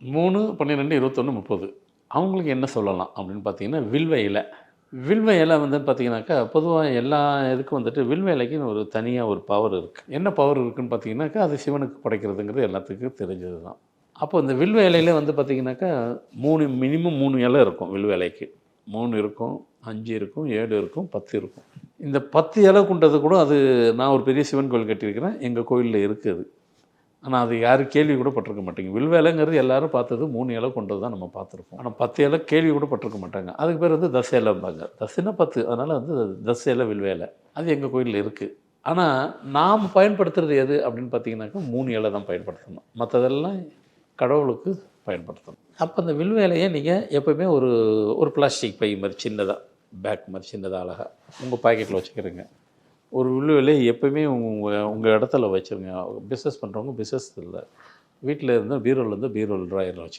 மூணு பன்னிரெண்டு இருபத்தொன்று முப்பது. அவங்களுக்கு என்ன சொல்லலாம் அப்படின்னு பார்த்தீங்கன்னா வில்வ இலை. வில்வ இலை வந்து பார்த்தீங்கன்னாக்கா பொதுவாக எல்லா இதுக்கும் வந்துட்டு வில்வ இலைக்குன்னு ஒரு தனியாக ஒரு பவர் இருக்குது என்ன பவர் இருக்குதுன்னு பார்த்தீங்கன்னாக்கா அது சிவனுக்கு படைக்கிறதுங்கிறது எல்லாத்துக்கும் தெரிஞ்சது தான் அப்போ இந்த வில்வ இலையில வந்து பார்த்தீங்கன்னாக்கா மூணு மினிமம் மூணு இலை இருக்கும் வில்வ இலைக்கு. மூணு இருக்கும் அஞ்சு இருக்கும் ஏழு இருக்கும் பத்து இருக்கும். இந்த பத்து இலை கொண்டது கூட அது நான் ஒரு பெரிய சிவன் கோயில் கட்டியிருக்கிறேன். எங்கள் கோயிலில் இருக்குது. ஆனால் அது யாரும் கேள்வி கூட பட்டிருக்க மாட்டேங்க வில்வேலைங்கிறது எல்லாரும் பார்த்தது மூணு இலை கொண்டது தான் நம்ம பார்த்துருப்போம். ஆனால் பத்து இலை கேள்வி கூட பட்டிருக்க மாட்டாங்க. அதுக்கு பேர் வந்து தசை இலைம்பாங்க தசைன்னா பத்து அதனால் வந்து தசையில இலை வில்வேலை. அது எங்கள் கோயிலில் இருக்குது ஆனால் நாம் பயன்படுத்துறது எது அப்படின்னு பார்த்தீங்கன்னாக்கா மூணு இலை தான் பயன்படுத்தணும். மற்றதெல்லாம் கடவுளுக்கு பயன்படுத்தணும். அப்போ அந்த வில்வேலையை நீங்கள் எப்போவுமே ஒரு ஒரு பிளாஸ்டிக் பை மாதிரி சின்னதாக பேக் மாதிரி சின்னதாக அழகாக உங்கள் பாக்கெட்டில் வச்சுக்கிறீங்க. ஒரு வில்லுவிலை எப்போயுமே உங்கள் உங்கள் இடத்துல வச்சுருங்க. பிஸ்னஸ் பண்ணுறவங்க பிஸ்னஸ் இல்லை. வீட்டில் இருந்து பீரோவில் இருந்து பீரோல் ட்ராயரில் வச்சு